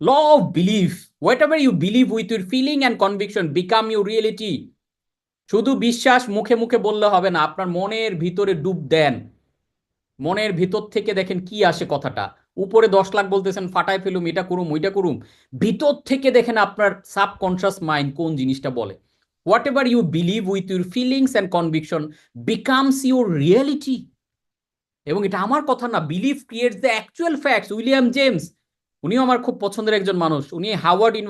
Of believe whatever you believe with your feeling and conviction become you reality শুধু বিশ্বাস মুখে মুখে বললে হবে না, আপনার মনের ভিতরে ডুব দেন। মনের ভিতর থেকে দেখেন কি আসে কথাটা। উপরে দশ লাখ বলতেছেন, ফাটায় ফেলুম, এটা করুম, ওইটা করুম। ভিতর থেকে দেখেন আপনার সাবকনশিয়াস মাইন্ড কোন জিনিসটা বলে। Whatever you believe with your feelings and conviction becomes your reality এবং এটা আমার কথা না believe creates the actual facts William James উনিও আমার খুব পছন্দের একজন মানুষ। উনি Howard in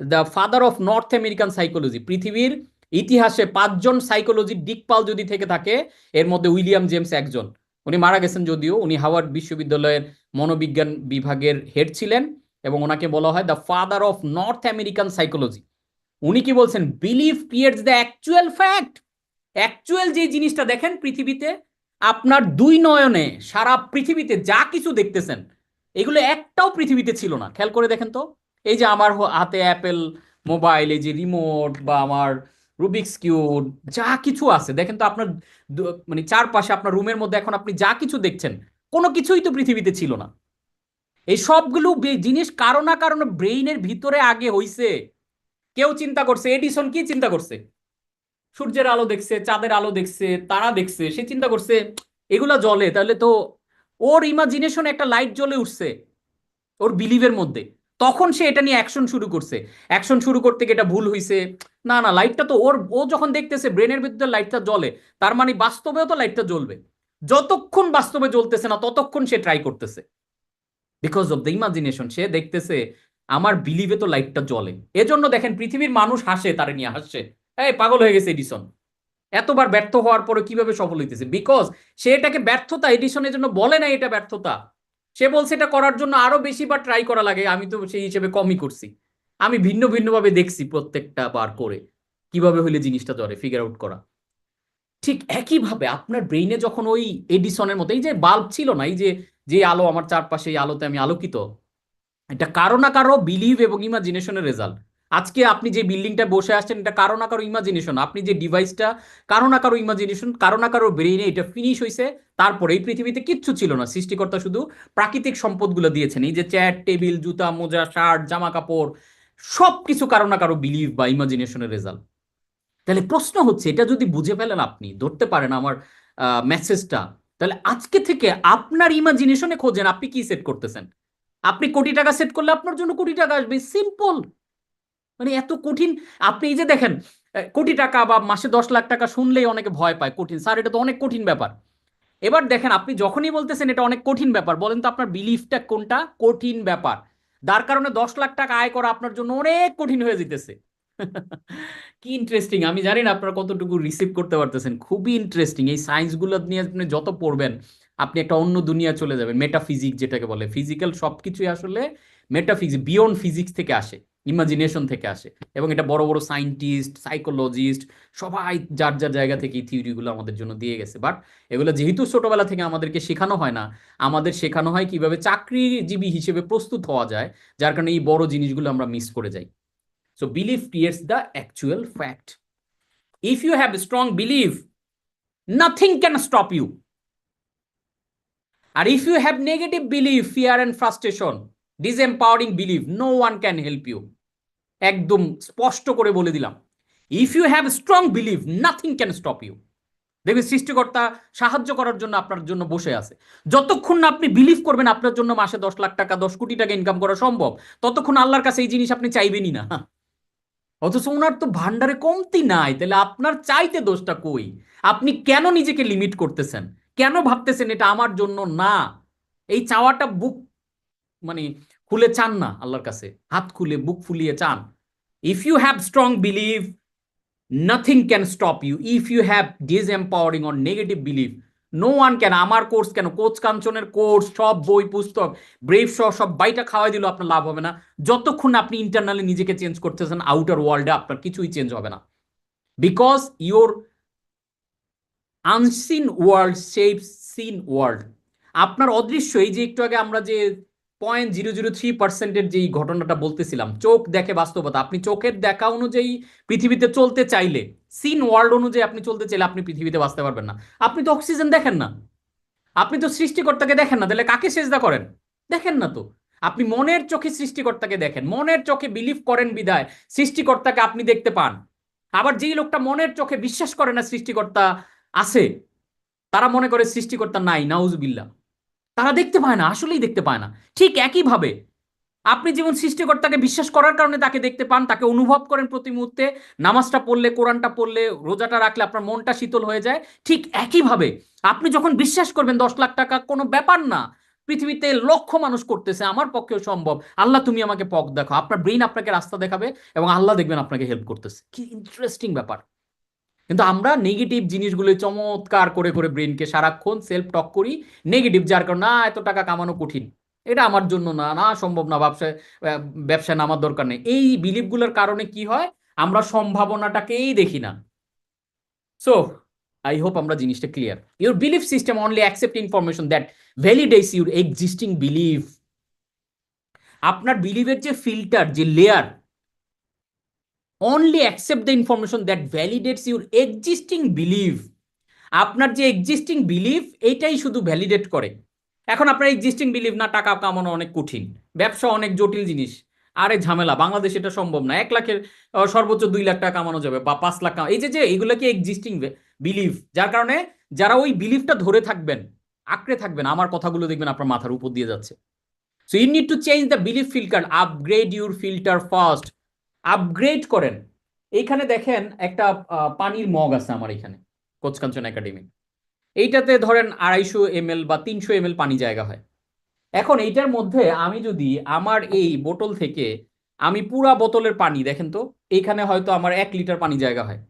the father of North American psychology. পৃথিবীর ইতিহাসে পাঁচজন সাইকোলজির দিকপাল যদি থেকে থাকে, এর মধ্যে উইলিয়াম জেমস একজন। উনি মারা গেছেন যদিও, উনি হাওয়ার্ড বিশ্ববিদ্যালয়ের মনোবিজ্ঞান বিভাগের হেড ছিলেন এবং ওনাকে বলা হয় the father of North American psychology. উনি কি বলছেন? Believe creates the actual fact. Actual যে জিনিসটা দেখেন পৃথিবীতে, আপনার দুই নয়নে সারা পৃথিবীতে যা কিছু দেখতেছেন এগুলো একটাও পৃথিবীতে ছিল না। খেয়াল করে দেখেন তো, এই যে আমার হাতে অ্যাপেল মোবাইল এই যে রিমোট বা আমার রুবিক্স কিউব যা কিছু আছে। দেখেন তো আপনার মানে চারপাশে আপনার রুমের মধ্যে এখন আপনি যা কিছু দেখছেন, কোনো কিছুই তো পৃথিবীতে ছিল না। এই সবগুলো জিনিস কারও না কারণ ব্রেইনের ভিতরে আগে হইছে। কেউ চিন্তা করছে এডিসন কি চিন্তা করছে? সূর্যের আলো দেখছে, চাঁদের আলো দেখছে, তারা দেখছে, সে চিন্তা করছে, এগুলা জলে তাহলে তো ওর ইমাজিনেশন একটা লাইট জ্বলে উঠছে, ওর বিলিভের মধ্যে। তখন সে এটা নিয়ে অ্যাকশন শুরু করছে। অ্যাকশন শুরু করতে গিয়ে এটা ভুল হইছে। না না লাইটটা তো ওর, ও যখন দেখতেছে ব্রেনের ভিতরে লাইটটা জ্বলে, তার মানে বাস্তবেও তো লাইটটা জ্বলবে। যতক্ষণ বাস্তবে জ্বলতেছে না, ততক্ষণ সে ট্রাই করতেছে। বিকজ অফ দ্য ইমাজিনেশন সে দেখতেছে আমার বিলিভে তো লাইটটা জ্বলে। এজন্য দেখেন পৃথিবীর মানুষ হাসে, তারে নিয়ে হাসছে। এই পাগল হয়ে গেছে এডিসন এতবার ব্যর্থ হওয়ার পরে কীভাবে সফল হইতেছে? বিকজ সে এটাকে ব্যর্থতা এডিশনের জন্য বলে না এটা ব্যর্থতা। সে বলছে এটা করার জন্য আরও বেশি বার ট্রাই করা লাগে, আমি তো সেই হিসেবে কমই করছি। আমি ভিন্ন ভিন্নভাবে দেখছি প্রত্যেকটা বার করে, কীভাবে হইলে জিনিসটা ধরে ফিগার আউট করা। ঠিক একইভাবে আপনার ব্রেইনে যখন ওই এডিসনের মতো, এই যে বাল্ব ছিল না, এই যে যে আলো আমার চারপাশে, এই আলোতে আমি আলোকিত, এটা কারও না কারও বিলিভ এবং ইমাজিনেশনের রেজাল্ট আজকে আপনি যে বিল্ডিংটা বসে আসছেন এটা কারও না কারও ইমাজিনেশন আপনি যে ডিভাইসটা কারও না কারও ইমাজিনেশন কারও না কারও ব্রেইনে এটা ফিনিশ হয়েছে তারপরে এই পৃথিবীতে কিচ্ছু ছিল না। সৃষ্টিকর্তা শুধু প্রাকৃতিক সম্পদগুলো দিয়েছেন। এই যে চেয়ার টেবিল জুতা, মোজা শার্ট জামা কাপড় সব কিছু কারও না কারও বিলিভ বা ইমাজিনেশনের রেজাল্ট তাহলে প্রশ্ন হচ্ছে, এটা যদি বুঝে ফেলেন আপনি, ধরতে পারেন আমার মেসেজটা তাহলে আজকে থেকে আপনার ইমাজিনেশনে খোঁজেন, আপনি কি সেট করতেছেন? আপনি কোটি টাকা সেট করলে আপনার জন্য কোটি টাকা আসবে। সিম্পল মানে এত কঠিন, আপনি এই যে দেখেন কোটি টাকা বা মাসে দশ লাখ টাকা শুনলেই অনেকে ভয় পায় কঠিন। স্যার, এটা তো অনেক কঠিন ব্যাপার। এবার দেখেন, আপনি যখনই বলতেছেন এটা অনেক কঠিন ব্যাপার, বলেন তো আপনার বিলিফটা কোনটা? কঠিন ব্যাপার। যার কারণে দশ লাখ টাকা আয় করা আপনার জন্য অনেক কঠিন হয়ে যেতেছে। কি ইন্টারেস্টিং আমি জানি না আপনারা কতটুকু রিসিভ করতে পারতেছেন। খুবই ইন্টারেস্টিং এই সায়েন্সগুলো নিয়ে আপনি যত পড়বেন, আপনি একটা অন্য দুনিয়া চলে যাবেন। মেটাফিজিক্স যেটাকে বলে। ফিজিক্যাল সব কিছুই আসলে মেটাফিজিক্স বিয়ন্ড ফিজিক্স থেকে আসে। ইমাজিনেশন থেকে আসে। এবং এটা বড় বড় সায়েন্টিস্ট সাইকোলজিস্ট সবাই যার যার জায়গা থেকে এই থিওরিগুলো আমাদের জন্য দিয়ে গেছে। বাট এগুলো যেহেতু ছোটবেলা থেকে আমাদেরকে শেখানো হয় না, আমাদের শেখানো হয় কীভাবে চাকরিজীবী হিসেবে প্রস্তুত হওয়া যায়, যার কারণে এই বড় জিনিসগুলো আমরা মিস করে যাই। So believe creates the actual fact if you have strong believe nothing can stop you R if you have negative believe fear and frustration disempowering believe no one can help you একদম স্পষ্ট করে বলে দিলাম। If you have strong believe nothing can stop you দেখবেন সৃষ্টিকর্তা সাহায্য করার জন্য আপনার জন্য বসে আছে। যতক্ষণ না আপনি বিলিভ করবেন আপনার জন্য মাসে দশ লাখ টাকা, দশ কোটি টাকা ইনকাম করা সম্ভব, ততক্ষণ আল্লাহর কাছে এই জিনিস আপনি চাইবেনই না। অথচ ওনার তো ভান্ডারে কমতি নাই, তাহলে আপনার চাইতে দোষটা কই? আপনি কেন নিজেকে লিমিট করতেছেন? কেন ভাবতেছেন এটা আমার জন্য না? এই চাওয়াটা বুক মানে খুলে চান না আল্লাহর কাছে। হাত খুলে বুক ফুলিয়ে চান। If you have strong believe nothing can stop you if you have disempowering or negative believe no one can আমার কোর্স কেন? কোচ কাঞ্চনের কোর্স সব বই, পুস্তক ব্রেভ সহ সব বাইটা খাওয়াই দিলেও আপনার লাভ হবে না। যতক্ষণ আপনি ইন্টারনালি নিজেকে চেঞ্জ করতেছেন আউটার ওয়ার্ল্ডে আপনার কিছুই চেঞ্জ হবে না। Because your unseen world shapes seen world আপনার অদৃশ্য, এই যে একটু আগে আমরা যে পয়েন্ট জিরো জিরো থ্রি পার্সেন্টের যেই ঘটনাটা বলতেছিলাম, চোখ দেখে বাস্তবতা। আপনি চোখের দেখা অনুযায়ী পৃথিবীতে চলতে চাইলে সিন ওয়ার্ল্ড অনুযায়ী আপনি চলতে চাইলে আপনি পৃথিবীতে বাঁচতে পারবেন না। আপনি তো অক্সিজেন দেখেন না। আপনি তো সৃষ্টিকর্তাকে দেখেন না। তাহলে কাকে সেজদা করেন? দেখেন না তো। আপনি মনের চোখে সৃষ্টিকর্তাকে দেখেন। মনের চোখে বিলিভ করেন বিদায়। সৃষ্টিকর্তাকে আপনি দেখতে পান। আবার যেই লোকটা মনের চোখে বিশ্বাস করে না সৃষ্টিকর্তা আছে, তারা মনে করে সৃষ্টিকর্তা নাই, নাউজুবিল্লাহ। তারা দেখতে পায় না, আসলেই দেখতে পায় না। ঠিক একইভাবে, আপনি যেমন সৃষ্টিকর্তাকে বিশ্বাস করার কারণে তাকে দেখতে পান, তাকে অনুভব করেন প্রতি মুহূর্তে, নামাজটা পড়লে, কোরআনটা পড়লে, রোজাটা রাখলে আপনার মনটা শীতল হয়ে যায়। ঠিক একইভাবে, আপনি যখন বিশ্বাস করবেন দশ লাখ টাকা, কোনো ব্যাপার না, পৃথিবীতে লক্ষ মানুষ করতেছে, আমার পক্ষেও সম্ভব। আল্লাহ, তুমি আমাকে পথ দেখো আপনার ব্রেইন আপনাকে রাস্তা দেখাবে এবং আল্লাহ দেখবেন আপনাকে হেল্প করতেছে। কি ইন্টারেস্টিং ব্যাপার। কিন্তু আমরা নেগেটিভ জিনিসগুলো চমৎকার করে করে ব্রেনকে সারাক্ষণ সেলফ টক করি নেগেটিভ যার কারণ, না, এত টাকা কামানো কঠিন। এটা আমার জন্য না না, সম্ভব না ব্যবসায় ব্যবসায় নামার দরকার নেই। এই বিলিফগুলোর কারণে কি হয়? আমরা সম্ভাবনাটাকেই দেখি না। সো আই হোপ আমরা জিনিসটা clear your belief system only accept information that validates your existing believe আপনার বিলিভের যে ফিল্টার যে layer only accept the information that validates your existing believe আপনার যে এক্সিস্টিং বিলিভ এইটাই শুধু ভ্যালিডেট করে। এখন আপনার এক্সিস্টিং বিলিভ না, টাকা কামানো অনেক কঠিন। ব্যবসা অনেক জটিল জিনিস। আরে ঝামেলা, বাংলাদেশ এটা সম্ভব না। এক লাখের সর্বোচ্চ দুই লাখ টাকা কামানো যাবে বা পাঁচ লাখ এই যে যে, এগুলো কি এক্সিস্টিং বিলিভ যার কারণে যারা ওই বিলিভটা ধরে থাকবেন, আঁকড়ে থাকবেন, আমার কথাগুলো দেখবেন আপনার মাথার উপর দিয়ে যাচ্ছে। So you need to change the believe filter upgrade your filter first upgrade করেন। এইখানে দেখেন একটা পানির মগ আছে আমার এখানে, কোচকাঞ্চন একাডেমি। এইটাতে ধরেন আড়াইশো এম বা তিনশো এম পানি জায়গা হয়। এখন এইটার মধ্যে আমি যদি আমার এই বোতল থেকে আমি পুরা বোতলের পানি, দেখেন তো, এইখানে হয়তো আমার এক লিটার পানি জায়গা হয়।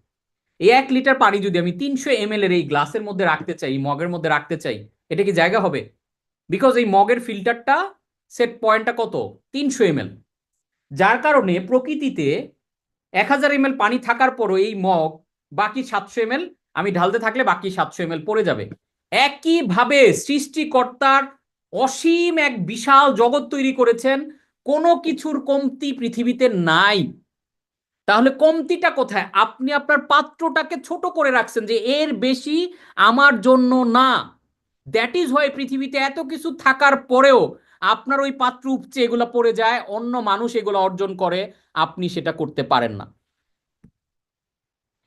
এই এক লিটার পানি যদি আমি তিনশো এম এর এই গ্লাসের মধ্যে রাখতে চাই মগের মধ্যে রাখতে চাই, এটা কি জায়গা হবে? বিকজ এই মগের ফিল্টারটা সেট পয়েন্টটা কত? তিনশো এম যার কারণে প্রকৃতিতে এক হাজার এম পানি থাকার পরও এই মগ বাকি সাতশো এম আমি ঢালতে থাকলে বাকি সাতশো এম পড়ে যাবে। একইভাবে সৃষ্টিকর্তার অসীম এক বিশাল জগৎ তৈরি করেছেন, কোনো কিছুর কমতি পৃথিবীতে নাই। তাহলে কমতিটা কোথায়? আপনি আপনার পাত্রটাকে ছোট করে রাখছেন যে এর বেশি আমার জন্য না। দ্যাট ইজ হয় পৃথিবীতে এত কিছু থাকার পরেও আপনার ওই পাত্র উপচে এগুলো পড়ে যায়, অন্য মানুষ এগুলো অর্জন করে, আপনি সেটা করতে পারেন না।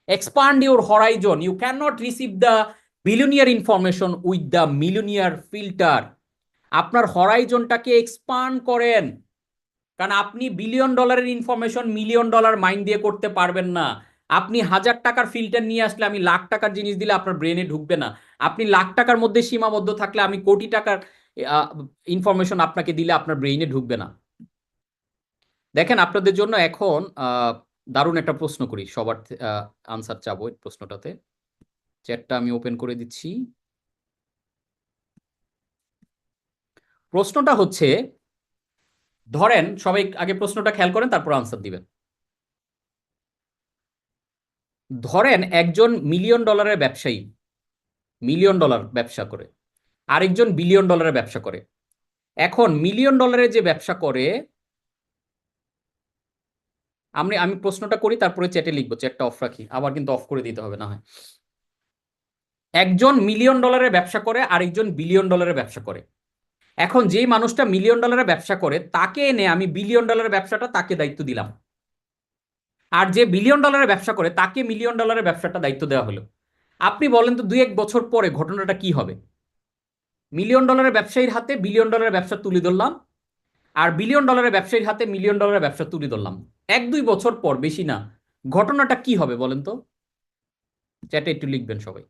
Expand your horizon you can not receive the billionaire information with the millionaire filter আপনার হরাইজনটাকে এক্সপান্ড করেন। কারণ আপনি বিলিয়ন ডলারের ইনফরমেশন মিলিয়ন ডলার মাইন্ড দিয়ে করতে পারবেন না। আপনি হাজার টাকার ফিল্টার নিয়ে আসলে আমি লাখ টাকার জিনিস দিলে আপনার ব্রেনে ঢুকবে না। আপনি লাখ টাকার মধ্যে সীমাবদ্ধ থাকলে আমি কোটি টাকার ইনফরমেশন আপনাকে দিলে আপনার ব্রেইনে ঢুকবে না। দেখেন, আপনাদের জন্য এখন দারুণ একটা প্রশ্ন করি। সবার আনসার চাবো প্রশ্নটাতে। চ্যাটটা আমি ওপেন করে দিচ্ছি। প্রশ্নটা হচ্ছে, ধরেন, সবাই আগে প্রশ্নটা খেয়াল করেন, তারপর আনসার দিবেন। ধরেন, একজন মিলিয়ন ডলারের ব্যবসায়ী মিলিয়ন ডলার ব্যবসা করে। আরেকজন বিলিয়ন ডলারের ব্যবসা করে। এখন মিলিয়ন ডলারের যে ব্যবসা করে, আমি আমি প্রশ্নটা করি, তারপরে চ্যাটে লিখব চ্যাটটা অফ রাখি, আবার কিন্তু অফ করে দিতে হবে না হয়। একজন মিলিয়ন ডলারের ব্যবসা করে, আরেকজন বিলিয়ন ডলারের ব্যবসা করে। এখন যেই মানুষটা মিলিয়ন ডলারের ব্যবসা করে, তাকে এনে আমি বিলিয়ন ডলারের ব্যবসাটা তাকে দায়িত্ব দিলাম। আর যে বিলিয়ন ডলারের ব্যবসা করে, তাকে মিলিয়ন ডলারের ব্যবসাটা দায়িত্ব দেওয়া হলো। আপনি বলেন তো দুই এক বছর পরে ঘটনাটা কি হবে? মিলিয়ন ডলারের ব্যবসায়ীর হাতে বিলিয়ন ডলারের ব্যবসা তুলে ধরলাম, আর বিলিয়ন ডলারের ব্যবসায়ীর হাতে মিলিয়ন ডলারের ব্যবসা তুলে ধরলাম। এক দুই বছর পর, বেশি না, ঘটনাটা কি হবে বলেন তো? চ্যাটে একটু লিখবেন সবাই।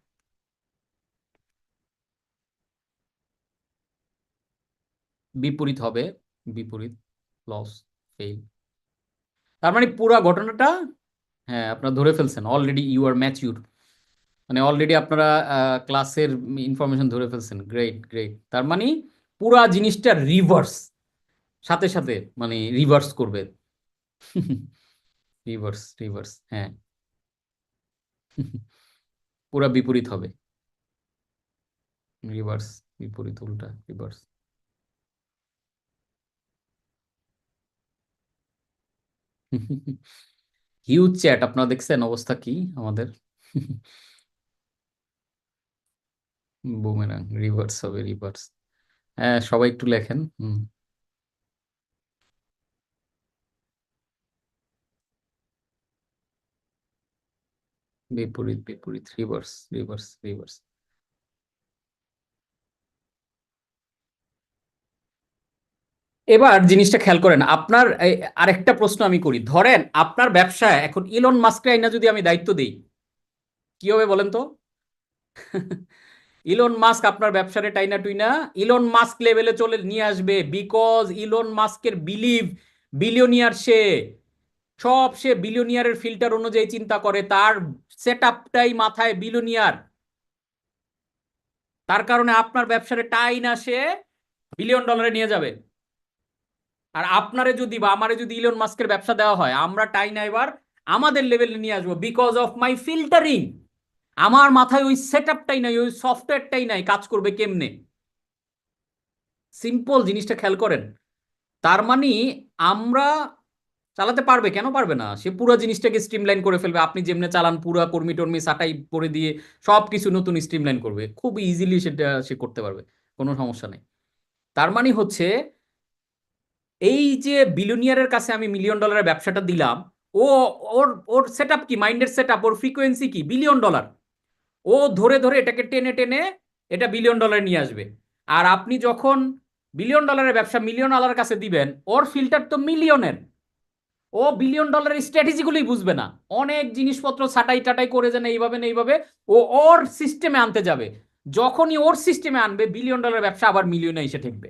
বিপরীত হবে, বিপরীত লস ফেল তার মানে পুরো ঘটনাটা হ্যাঁ আপনারা ধরে ফেলছেন। অলরেডি ইউ আর ম্যাচিউর মানে অলরেডি আপনারা ক্লাসের ইনফরমেশন ধরে ফেলছেন। গ্রেট গ্রেট তার মানে পুরা জিনিসটা রিভার্স সাথে সাথে মানে রিভার্স করবে। রিভার্স রিভার্স হ্যাঁ। পুরা বিপরীত হবে। রিভার্স বিপরীত, উল্টা রিভার্স হিউজ চ্যাট আপনারা দেখছেন অবস্থা কি আমাদের? বুমেরাং রিভার্স হবে রিভার্স হ্যাঁ সবাই একটু লেখেন। হুম। বিপরীত বিপরীত রিভার্স রিভার্স রিভার্স এবার জিনিসটা খেয়াল করেন, আপনার আরেকটা প্রশ্ন আমি করি। ধরেন আপনার ব্যবসায় এখন ইলন মাস্ক আইনা যদি আমি দায়িত্ব দিই, কি হবে বলেন তো? ইলন মাস্ক আপনার ব্যবসারে টাইনা টুইনা। ইলন মাস্ক লেভেলে চলে নিয়ে আসবে বিকজ ইলন মাস্কের বিলিভ বিলিয়নিয়ার সে। সব সে বিলিয়নিয়ারের ফিল্টার অনুযায়ী চিন্তা করে, তার সেট আপটাই মাথায় বিলিয়নিয়ার তার কারণে আপনার ব্যবসারে টাইন আসে বিলিয়ন ডলারে নিয়ে যাবে। আর আপনারে যদি বা আমারে যদি ইলন মাস্কের ব্যবসা দেওয়া হয়, আমরা টাইনা এবার আমাদের লেভেলে নিয়ে আসব বিকজ অফ মাই ফিল্টারিং আমার মাথায় ওই সেট আপটাই নাই, ওই সফটওয়্যারটাই নাই, কাজ করবে কেমনে? সিম্পল জিনিসটা খেয়াল করেন। তার মানে আমরা চালাতে পারবে, কেন পারবে না? সে পুরো জিনিসটাকে স্ট্রিমলাইন করে ফেলবে। আপনি যেমনি চালান, পুরা কর্মী টর্মি সাটাই করে দিয়ে সব কিছু নতুন স্ট্রিমলাইন করবে। খুব ইজিলি সেটা সে করতে পারবে, কোনো সমস্যা নেই। তার মানে হচ্ছে, এই যে বিলিয়নিয়ারের কাছে আমি মিলিয়ন ডলারের ব্যবসাটা দিলাম, ও, ওর ওর সেট কি? মাইন্ডের সেট আপ ওর ফ্রিকোয়েন্সি কি? বিলিয়ন ডলার ও ধরে ধরে এটাকে টেনে টেনে এটা বিলিয়ন ডলার নিয়ে আসবে। আর আপনি যখন বিলিয়ন ডলারের ব্যবসা মিলিয়ন ডলারের কাছে দিবেন, ওর ফিল্টার তো মিলিয়নের ও বিলিয়ন ডলারের স্ট্র্যাটেজিগুলোই বুঝবে না। অনেক জিনিসপত্র ছাটাই টাটাই করে যেন এইভাবে না এইভাবে ও ওর সিস্টেমে আনতে যাবে। যখনই ওর সিস্টেমে আনবে বিলিয়ন ডলারের ব্যবসা আবার মিলিয়নে এসে ঠেকবে।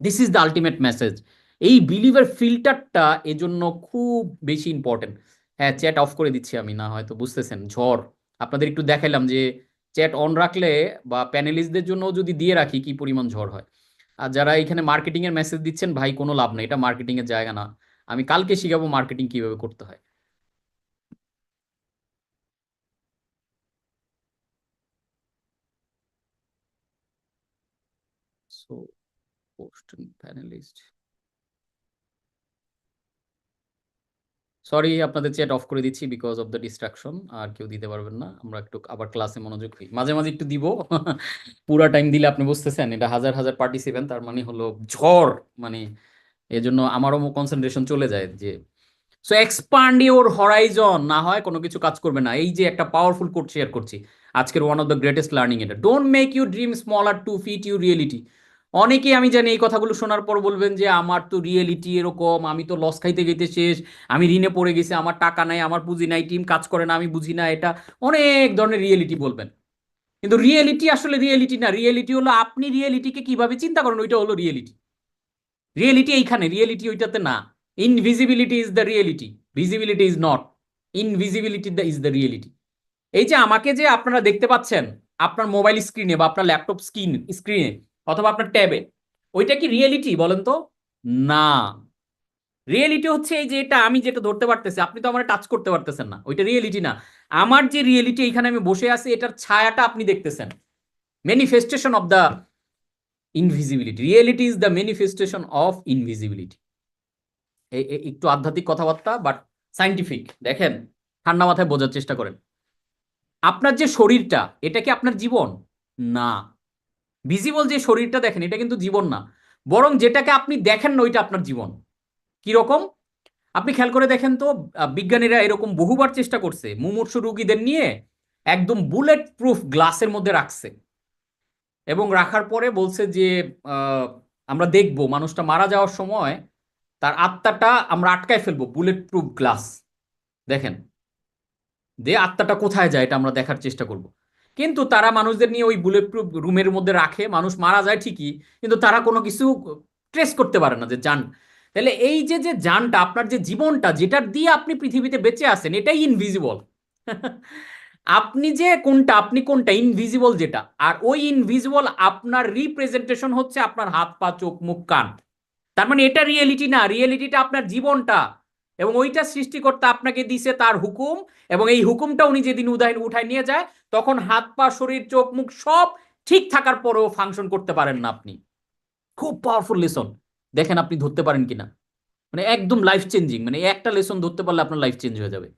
This is the ultimate message এই বিলিভের ফিল্টারটা এজন্য খুব বেশি ইম্পর্টেন্ট হ্যাঁ চ্যাট অফ করে দিচ্ছি আমি, না হয়তো বুঝতেছেন, ঝড়। আপনাদের একটু দেখাইলাম যে চ্যাট অন রাখলে বা প্যানেলিস্টদের জন্য যদি দিয়ে রাখি, কি পরিমাণ ঝড় হয়। আর যারা এখানে মার্কেটিং এর মেসেজ দিচ্ছেন, ভাই, কোনো লাভ নেই। এটা মার্কেটিং এর জায়গা না। আমি কালকে শিখাবো মার্কেটিং কীভাবে করতে হয়। সো পোস্ট প্যানেলিস্ট সরি আপনাদের চ্যাট অফ করে দিচ্ছি বিকজ অফ দ্য ডিস্ট্রাকশন আর কেউ দিতে পারবেন না। আমরা একটু আবার ক্লাসে মনোযোগ দিই। মাঝে মাঝে একটু দিব। পুরা টাইম দিলে আপনি বুঝতেছেন, এটা হাজার হাজার পার্টিসিপেন্ট তার মানে হলো ঝড়। মানে এজন্য আমারও কনসেন্ট্রেশন চলে যায় যে সো এক্সপান্ড ইউর হরাইজন না হয় কোনো কিছু কাজ করবে না। এই যে একটা পাওয়ারফুল কোড শেয়ার করছি, আজকের one of the greatest learning এটা। Don't make you dream smaller to fit you reality অনেকেই আমি জানি এই কথাগুলো শোনার পর বলবেন যে, আমার তো রিয়েলিটি এরকম, আমি তো লস খাইতে গেতে শেষ, আমি ঋণে পড়ে গেছি, আমার টাকা নাই, আমার পুঁজি নাই টিম কাজ করে না, আমি বুঝি না। এটা অনেক ধরনের রিয়েলিটি বলবেন। কিন্তু রিয়েলিটি আসলে রিয়েলিটি না রিয়েলিটি হলো আপনি রিয়েলিটিকে কীভাবে চিন্তা করেন, ওইটা হলো রিয়েলিটি রিয়েলিটি এইখানে রিয়েলিটি ওইটাতে না। Invisibility is the reality visibility is not invisibility is the reality এই যে আমাকে যে আপনারা দেখতে পাচ্ছেন, আপনার মোবাইল স্ক্রিনে বা আপনার ল্যাপটপ স্ক্রিন স্ক্রিনে অথবা আপনার ট্যাবে, ওইটা কি রিয়েলিটি বলেন তো? না। রিয়েলিটি হচ্ছে এই যে এটা আমি যেটা ধরতে পারতেছি, আপনি তো আমার টাচ করতে পারতেছেন না, ওইটা রিয়েলিটি না। আমার যে রিয়েলিটি এখানে আমি বসে আছি, এটার ছায়াটা আপনি দেখতেছেন। Manifestation of the invisibility reality is the manifestation of invisibility একটু আধ্যাত্মিক কথাবার্তা বাট সাইন্টিফিক দেখেন, ঠান্ডা মাথায় বোঝার চেষ্টা করেন। আপনার যে শরীরটা, এটা কি আপনার জীবন? না। ভিজিবল যে শরীরটা দেখেন, এটা কিন্তু জীবন না। বরং যেটাকে আপনি দেখেন না, ওইটা আপনার জীবন। কি রকম? আপনি খেয়াল করে দেখেন তো বিজ্ঞানীরা এরকম বহুবার চেষ্টা করছে, মুমূর্ষু রুগীদের নিয়ে একদম বুলেট প্রুফ গ্লাসের মধ্যে রাখছে। এবং রাখার পরে বলছে যে আমরা দেখব, মানুষটা মারা যাওয়ার সময় তার আত্মাটা আমরা আটকায় ফেলব বুলেট প্রুফ গ্লাস দেখেন, যে আত্মাটা কোথায় যায়, এটা আমরা দেখার চেষ্টা করব। কিন্তু তারা মানুষদের নিয়ে ওই বুলেট প্রুফ রুমের মধ্যে রাখে, মানুষ মারা যায় ঠিকই, কিন্তু তারা কোনো কিছু ট্রেস করতে পারে না যে যান। তাহলে এই যে যে যানটা, আপনার যে জীবনটা, যেটার দিয়ে আপনি পৃথিবীতে বেঁচে আছেন, এটাই ইনভিজিবল আপনি যে কোনটা, আপনি কোনটা ইনভিজিবল যেটা, আর ওই ইনভিজিবল আপনার রিপ্রেজেন্টেশন হচ্ছে আপনার হাত, পা, চোখ, মুখ, কান। তার মানে এটা রিয়েলিটি না রিয়েলিটিটা আপনার জীবনটা। এবং ওইটা সৃষ্টিকর্তা আপনাকে দিছে তার হুকুম এবং এই হুকুমটা উনি যেদিন উদাহরণ উঠায় নিয়ে যায়, তখন হাত, পা, শরীর, চোখ, মুখ সব ঠিক থাকার পরেও ফাংশন করতে পারেন না আপনি। খুব পাওয়ারফুল লেসন দেখেন আপনি ধরতে পারেন কিনা। মানে একদম লাইফ চেঞ্জিং মানে একটা লেসন ধরতে পারলে আপনার লাইফ চেঞ্জ হয়ে যাবে।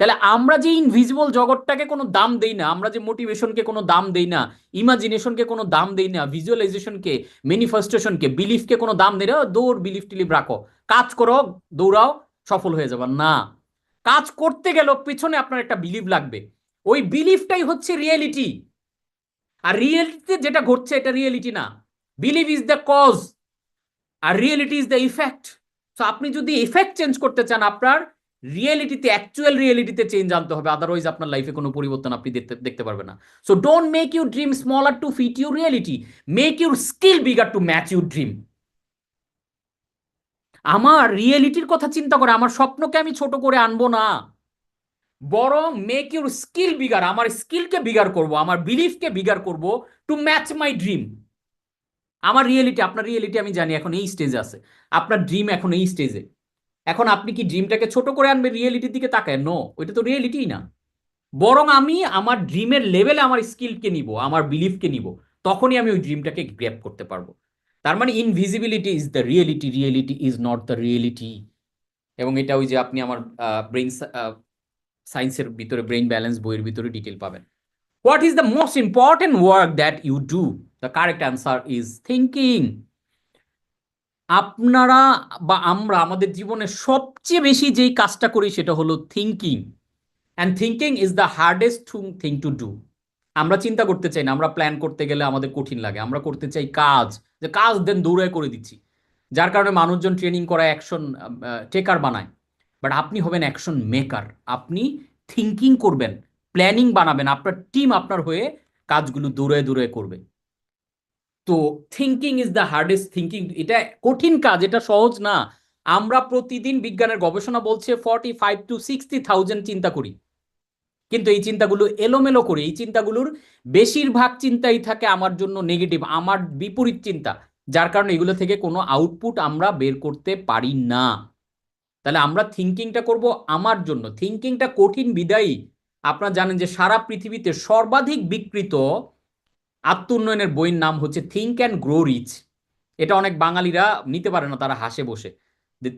তাহলে আমরা যে ইনভিজিবল জগৎটাকে কোনো দাম দেই না, আমরা যে মোটিভেশনকে কোনো দাম দেই না ইমাজিনেশনকে কোনো দাম দেই না ভিজুয়ালাইজেশনকে ম্যানিফেস্টেশনকে বিলিফকে কোনো দাম দেই না, দৌড় বিলিফ টিলিফ রাখো। কাজ করো, দৌড়াও সফল হয়ে যাবেন না। কাজ করতে গেলেও পিছনে আপনার একটা বিলিভ লাগবে। ওই বিলিভটাই হচ্ছে রিয়েলিটি আর রিয়েলিটিতে যেটা ঘটছে এটা রিয়েলিটি না। বিলিভ ইজ দ্য কজ আর রিয়েলিটি ইজ দ্য ইফেক্ট তো আপনি যদি ইফেক্ট চেঞ্জ করতে চান, আপনার রিয়েলিটিতে অ্যাকচুয়াল রিয়েলিটিতে চেঞ্জ আনতে হবে। আদারওয়াইজ আপনার লাইফে কোনো পরিবর্তন আপনি দেখতে দেখতে পারবেন না। So don't make you dream smaller to fit your reality make your skill bigger to match your dream আমার রিয়েলিটির কথা চিন্তা করে, আমার স্বপ্নকে আমি ছোট করে আনব না। বরং মেক ইউর স্কিল বিগার আমার স্কিলকে বিগার করব, আমার বিলিফকে বিগার করব টু ম্যাচ মাই ড্রিম আমার রিয়েলিটি আপনার রিয়েলিটি আমি জানি, এখন এই স্টেজে আছে। আপনার ড্রিম এখন এই স্টেজে এখন আপনি কি ড্রিমটাকে ছোট করে আনবে রিয়েলিটির দিকে তাকায়? নো ওইটা তো রিয়েলিটিই না। বরং আমি আমার ড্রিমের লেভেলে আমার স্কিলকে নিব, আমার বিলিফকে নিব, তখনই আমি ওই ড্রিমটাকে গ্র্যাপ করতে পারব। তার মানে invisibility is the reality reality is not the reality এবং এটা ওই যে আপনি আমার ব্রেইন সায়েন্সের ভিতরে ব্রেইন ব্যালেন্স বইয়ের ভিতরে ডিটেল পাবেন। What is the most important work that you do the correct answer is thinking আপনারা বা আমরা, আমাদের জীবনে সবচেয়ে বেশি যেই কাজটা করি সেটা হলো thinking and thinking is the hardest thing to do আমরা চিন্তা করতে চাই না, আমরা প্ল্যান করতে গেলে আমাদের কঠিন লাগে। আমরা করতে চাই কাজ। যে কাজ দেন দৌড়ে করে দিচ্ছি। যার কারণে মানুষজন ট্রেনিং করা অ্যাকশন টেকার বানায়। বাট আপনি হবেন অ্যাকশন মেকার আপনি থিঙ্কিং করবেন প্ল্যানিং বানাবেন। আপনার টিম আপনার হয়ে কাজগুলো দৌড়ে দৌড়ে করবে। তো thinking is the hardest thinking এটা কঠিন কাজ, এটা সহজ না। আমরা প্রতিদিন বিজ্ঞানের গবেষণা বলছে forty five to sixty thousand চিন্তা করি। কিন্তু এই চিন্তাগুলো এলোমেলো করে, এই চিন্তাগুলোর বেশিরভাগ চিন্তাই থাকে আমার জন্য নেগেটিভ আমার বিপরীত চিন্তা, যার কারণে এগুলো থেকে কোনো আউটপুট আমরা বের করতে পারি না। তাহলে আমরা থিঙ্কিংটা করব আমার জন্য। থিঙ্কিংটা কঠিন বিদায়ী। আপনারা জানেন যে সারা পৃথিবীতে সর্বাধিক বিকৃত আত্ম উন্নয়নের বইয়ের নাম হচ্ছে থিঙ্ক অ্যান্ড গ্রো রিচ এটা অনেক বাঙালিরা নিতে পারে না, তারা হাসে বসে।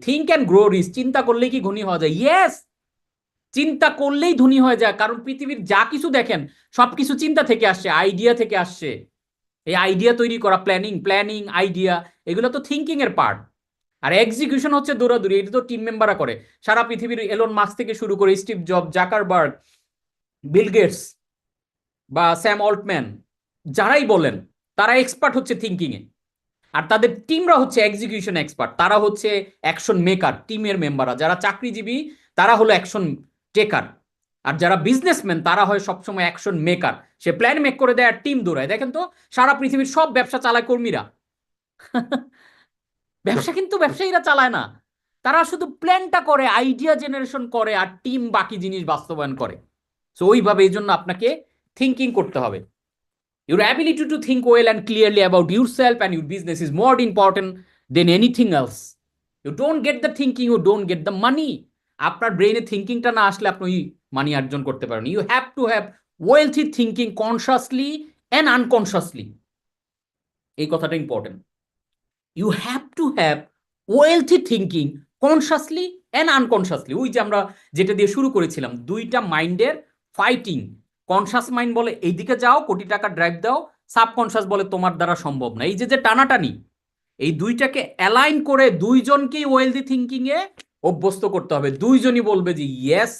থিঙ্ক অ্যান্ড গ্রো রিচ চিন্তা করলেই কি ধনী হওয়া যায়? ইয়েস চিন্তা করলেই ধনী হয়ে যায়, কারণ পৃথিবীর যা কিছু দেখেন, সব কিছু চিন্তা থেকে আসছে আইডিয়া থেকে আসছে। এই আইডিয়া তৈরি করা প্ল্যানিং প্ল্যানিং আইডিয়া এগুলো তো থিঙ্কিং এর পার্ট আর এক্সিকিউশন হচ্ছে দৌড়াদৌড়ি, এটা তো টিম মেম্বাররা করে। সারা পৃথিবীর এলন মাস থেকে শুরু করে Steve Job Zuckerberg Bill Gates বা স্যাম অল্টম্যান যারাই বলেন, তারা এক্সপার্ট হচ্ছে থিঙ্কিং এ। আর তাদের টিমরা হচ্ছে এক্সিকিউশন এক্সপার্ট তারা হচ্ছে অ্যাকশন মেকার টিমের মেম্বাররা যারা চাকরিজীবী, তারা হলো অ্যাকশন টেকার। আর যারা বিজনেসম্যান তারা হয় সবসময় অ্যাকশন মেকার সে প্ল্যান মেক করে দেয় আর টিম দৌড়ায়। দেখেন তো, সারা পৃথিবীর সব ব্যবসা চালায় কর্মীরা। ব্যবসা কিন্তু ব্যবসায়ীরা চালায় না। তারা শুধু প্ল্যানটা করে আইডিয়া জেনারেশন করে আর টিম বাকি জিনিস বাস্তবায়ন করে। সো ওইভাবে এই জন্য আপনাকে থিঙ্কিং করতে হবে। Your ability to to well and clearly clearly yourself and your business is more important than anything else. You don't get the thinking you don't get the money. আপনার ব্রেইনে থিঙ্কিংটা না আসলে আপনি ওই মানি অর্জন করতে পারেন। You have to have wealthy thinking consciously and unconsciously এই কথাটা important you have to have wealthy thinking consciously and unconsciously ওই যে আমরা যেটা দিয়ে শুরু করেছিলাম, দুইটা মাইন্ডের ফাইটিং কনসাস মাইন্ড বলে, এইদিকে যাও, কোটি টাকা ড্রাইভ দাও সাবকনসাস বলে, তোমার দ্বারা সম্ভব না। এই যে যে টানাটানি, এই দুইটাকে অ্যালাইন করে দুইজনকেই ওয়েলদি থিঙ্কিং এ অভ্যস্ত করতে হবে। দুইজনই বলবে যে ইয়েস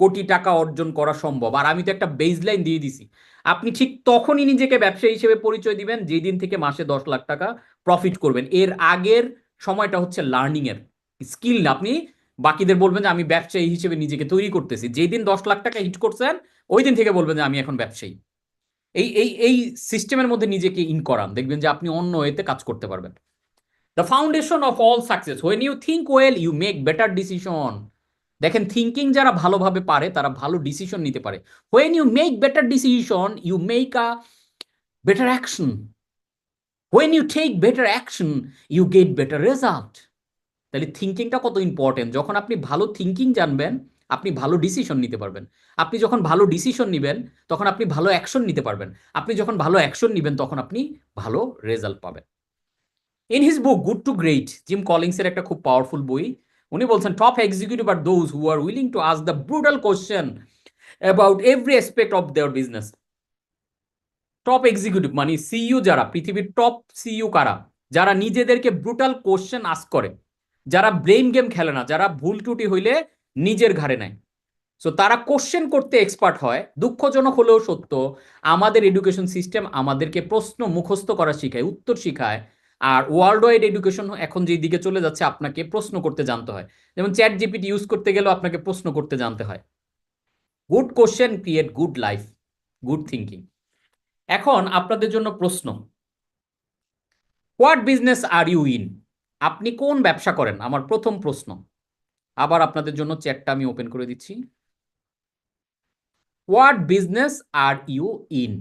কোটি টাকা অর্জন করা সম্ভব। আর আমি তো একটা বেজ লাইন দিয়ে দিছি। আপনি ঠিক তখনই নিজেকে ব্যবসায়ী হিসেবে পরিচয় দিবেন যেই দিন থেকে মাসে দশ লাখ টাকা প্রফিট করবেন। এর আগের সময়টা হচ্ছে লার্নিং এর স্কিল আপনি বাকিদের বলবেন যে, আমি ব্যবসায়ী হিসেবে নিজেকে তৈরি করতেছি। যেই দিন দশ লাখ টাকা হিট করছেন ওই দিন থেকে বলবেন যে, আমি এখন ব্যবসায়ী। এই এই এই সিস্টেমের মধ্যে নিজেকে ইন করান। দেখবেন যে আপনি অন্য ওয়েতে কাজ করতে পারবেন। The foundation of all success when you think well you make better decision দেখেন থিঙ্কিং যারা ভালোভাবে পারে, তারা ভালো ডিসিশন নিতে পারে। When you make better decision you make a better action when you take better action you get better result তাহলে থিঙ্কিংটা কত ইম্পর্টেন্ট যখন আপনি ভালো থিঙ্কিং জানবেন, আপনি ভালো ডিসিশন নিতে পারবেন। আপনি যখন ভালো ডিসিশন নেবেন, তখন আপনি ভালো অ্যাকশন নিতে পারবেন। আপনি যখন ভালো অ্যাকশন নেবেন, তখন আপনি ভালো রেজাল্ট পাবেন। In his book good to great Jim কলিংসের একটা খুব পাওয়ারফুল বই, উনি বলছেন top executive R those who are willing to ask the brutal question about every aspect of their business top executive মানে সিইও যারা, পৃথিবীর টপ সিইও কারা? যারা নিজেদেরকে ব্রুটাল কোশ্চেন আস্ক করে। যারা ব্রেন গেম খেলে না, যারা ভুল ত্রুটি হইলে নিজের ঘাড়ে নেয়। সো তারা কোশ্চেন করতে এক্সপার্ট হয়, দুঃখজনক হলেও সত্য, আমাদের এডুকেশন সিস্টেম আমাদেরকে প্রশ্ন মুখস্থ করা শিখায়, উত্তর শিখায় আর ওয়ার্ল্ড ওয়াইড এডুকেশন এখন যেই দিকে চলে যাচ্ছে, আপনাকে প্রশ্ন করতে জানতে হয়। যেমন চ্যাট জিপিটি ইউজ করতে গেলেও আপনাকে প্রশ্ন করতে জানতে হয়। Good question create good life good thinking এখন আপনাদের জন্য প্রশ্ন what business are you in আপনি কোন ব্যবসা করেন? আমার প্রথম প্রশ্ন। আবার আপনাদের জন্য চ্যাটটা আমি ওপেন করে দিচ্ছি। What business are you in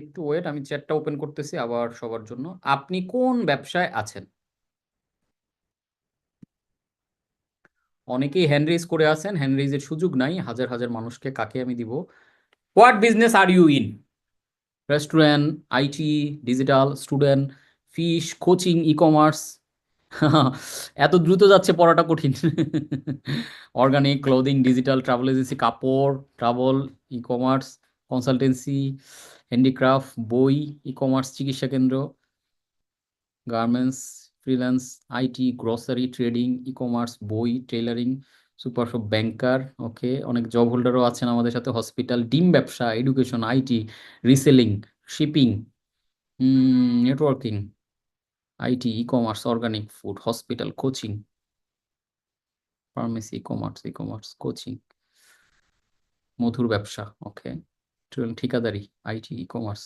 একটু ওয়েট আমি চ্যাটটা ওপেন করতেছি আবার সবার জন্য। আপনি কোন ব্যবসায় আছেন? অনেকেই হ্যান্ড করে আছেন হ্যান্ড সুযোগ নাই, হাজার হাজার মানুষকে কাকে আমি দিব? What business are you in restaurant IT digital student fish coaching e commerce এত দ্রুত যাচ্ছে পড়াটা কঠিন। Organic clothing digital travel agency কাপড় travel e commerce consultancy handicraft, বই ই কমার্স চিকিৎসা কেন্দ্র, garments, freelance, IT, grocery, trading e commerce বই tailoring super shop, banker, okay, অনেক জব হোল্ডারও আছেন আমাদের সাথে, হসপিটাল, ডিম ব্যবসা, education, IT, reselling, shipping networking, IT e commerce organic food, hospital, coaching, pharmacy e commerce e commerce coaching, মধুর ব্যবসা, ওকে। ঠিকাদারি, IT e commerce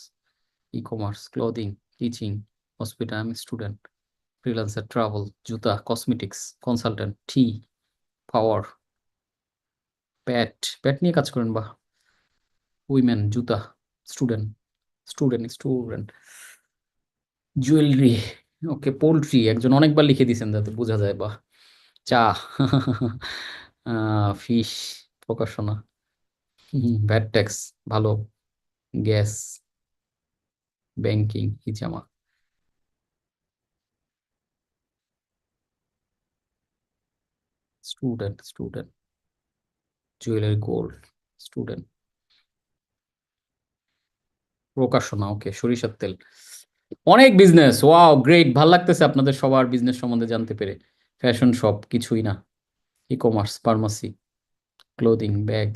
e commerce clothing teaching hospital আমি স্টুডেন্ট ফ্রিল্যান্সার ট্রাভেল জুতা cosmetics consultant টি পাওয়ার প্যাট প্যাট নিয়ে কাজ করেন বা উইমেন জুতা student student student jewellery okay poultry একজন অনেকবার লিখে দিয়েছেন যাতে বোঝা যায় বা চা ফিশ প্রকাশনা। ভ্যাট ট্যাক্স ভালো gas banking হিজামা student student jewellery gold student প্রকাশনা ওকে সরিষার তেল। অনেক বিজনেস ওয়াও গ্রেট ভালো লাগতেছে আপনাদের সবার বিজনেস সম্বন্ধে জানতে পেরে। ফ্যাশন শপ কিছুই না। E commerce pharmacy clothing bag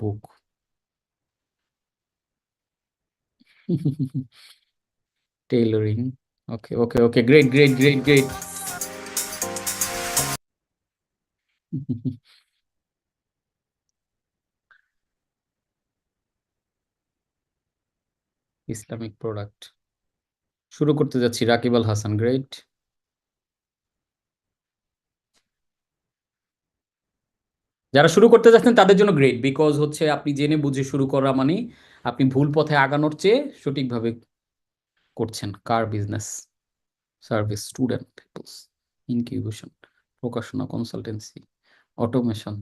book tailoring okay okay okay great great great great Islamic product শুরু করতে যাচ্ছি। রাকিব আল হাসান গ্রেট যারা শুরু করতে যাচ্ছেন, তাদের জন্য গ্রেট বিকজ হচ্ছে আপনি জেনে বুঝে শুরু করা মানে আপনি ভুল পথে আগানোর চেয়ে সঠিকভাবে করছেন। Car business service student peoples incubation প্রকাশনা consultancy automation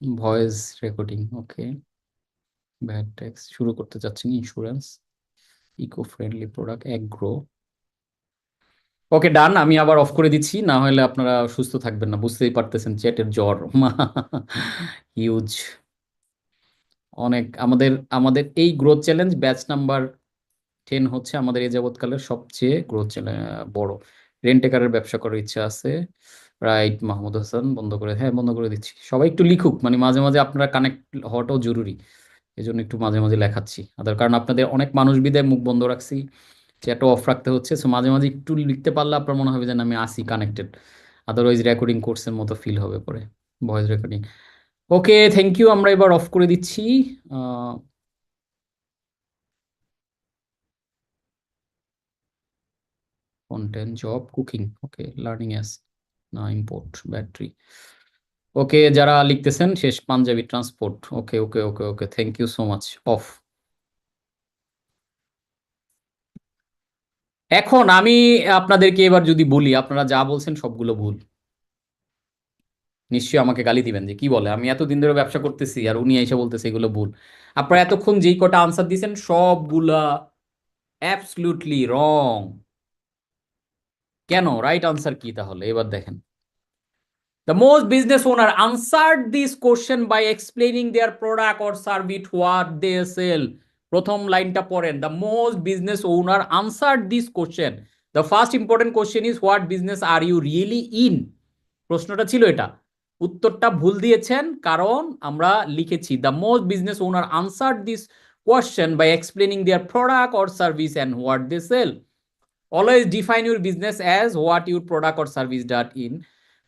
voice recording okay bad tax শুরু করতে চাচ্ছেন insurance eco friendly product agro okay done আমি আবার অফ করে দিচ্ছি। না হলে আপনারা সুস্থ থাকবেন না। বুঝতেই পারতেছেন চ্যাটের জ্বর। হিউজ অনেক আমাদের আমাদের এই growth challenge batch number ten হচ্ছে আমাদের এই যাবৎকালের সবচেয়ে গ্রোথ চ্যালেঞ্জ বড়। রেন্টেকারের ব্যবসা করার ইচ্ছা আছে। রাইট মাহমুদ হাসান, বন্ধ করে হ্যাঁ বন্ধ করে দিচ্ছি। সবাই একটু লিখুক। মানে মাঝে মাঝে আপনারা কানেক্ট হওয়াটাও জরুরি। এই জন্য একটু মাঝে মাঝে লেখাচ্ছি। আদার কারণ আপনাদের অনেক মানুষ বিদায় মুখ বন্ধ রাখছি। চ্যাটও অফ রাখতে হচ্ছে। সো মাঝে মাঝে একটু লিখতে পারলে আপনার মনে হবে যে আমি আসি কানেক্টেড আদারওয়াইজ রেকর্ডিং কোর্সের মতো ফিল হবে পরে voice recording okay thank you আমরা এবার অফ করে দিচ্ছি। Content job cooking okay learning as না ইম্পোর্ট ব্যাটারি ওকে যারা লিখতেছেন, শেষ Punjabi transport okay okay okay okay thank you so much off এখন আমি আপনাদেরকে এবার যদি বলি, আপনারা যা বলছেন সবগুলো ভুল। নিশ্চয়ই আমাকে গালি দিবেন যে, কি বলে? আমি এতদিন ধরে ব্যবসা করতেছি আর উনি এসে বলতেছে এগুলো ভুল। আপনারা এতক্ষণ যেই কটা আনসার দিয়েছেন, সবগুলা অ্যাবসলুটলি রং কেন? রাইট আনসার কি তাহলে? এবার দেখেন। The most business owner answered this question by explaining their product or service what they sell. প্রথম লাইনটা পড়েন। The most business owner answer this question the first important question is what business are you really in প্রশ্নটা ছিল এটা। উত্তরটা ভুল দিয়েছেন, কারণ আমরা লিখেছি the most business owner answer this question by explaining their product or service and what they sell always define your business as what your product or service that in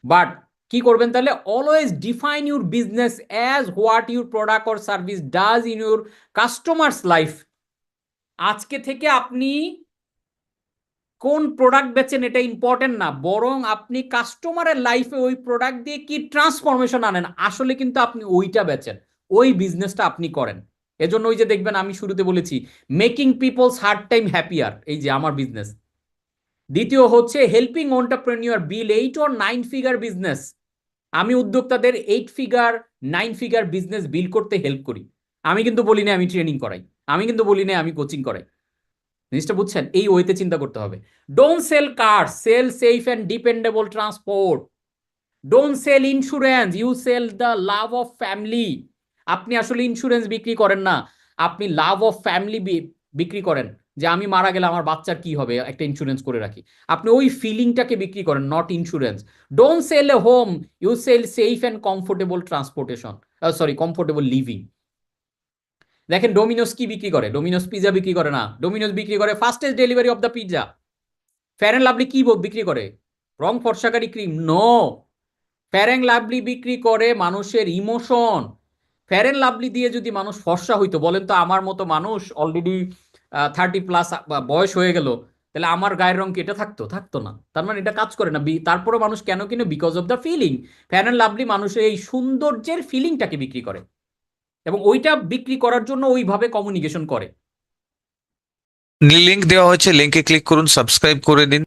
but কি করবেন তাহলে? Always define your business as what your product or service does in your customers life আজকে থেকে আপনি কোন product বেচেন এটা important না, বরং আপনি কাস্টমারের লাইফে ওই প্রোডাক্ট দিয়ে কি ট্রান্সফরমেশন আনেন, আসলে কিন্তু আপনি ওইটা বেচেন, ওই বিজনেসটা আপনি করেন। এজন্য ওই যে দেখবেন আমি শুরুতে বলেছি making peoples hard time happier এই যে আমার বিজনেস দ্বিতীয় হচ্ছে helping entrepreneur bill eight or nine figure business আমি উদ্যোক্তাদের eight figure nine figure business bill করতে হেল্প করি। আমি কিন্তু বলি না আমি ট্রেনিং করাই। আমি কিন্তু বলি না আমি কোচিং করাই। জিনিসটা বুঝছেন? এই ওয়েতে চিন্তা করতে হবে। Don't sell car sell safe and dependable transport don't sell insurance you sell the love of family আপনি আসলে ইন্স্যুরেন্স বিক্রি করেন না, আপনি লাভ অফ ফ্যামিলি বিক্রি করেন। যে আমি মারা গেলে আমার বাচ্চার কি হবে? একটা ইন্স্যুরেন্স করে রাখি। আপনি ওই ফিলিংটাকে বিক্রি করেন not insurance don't sell a home you sell safe and comfortable transportation sorry comfortable living দেখেন ডোমিনোস কি বিক্রি করে? ডোমিনোস পিজা বিক্রি করে না। ডোমিনোস বিক্রি করে fastest delivery of the pizza fair and lovely কি বিক্রি করে? রং ফর্সাকারি cream no fair and lovely বিক্রি করে মানুষের ইমোশন ফ্যার অ্যান্ড লাভলি দিয়ে যদি মানুষ ফর্সা হইতো, বলেন তো আমার মতো মানুষ অলরেডি থার্টি প্লাস বয়স হয়ে গেল, তাহলে আমার গায়ের রং কি এটা থাকতো? থাকতো না। তার মানে এটা কাজ করে না। তারপরে মানুষ কেন কিনে? Because of the feeling fair and lovely মানুষের এই সৌন্দর্যের ফিলিংটাকে বিক্রি করে। এবং ওইটা বিক্রি করার জন্য ওইভাবে কমিউনিকেশন করে। লিঙ্ক দেওয়া হয়েছে। লিংকে ক্লিক করুন সাবস্ক্রাইব করে দিন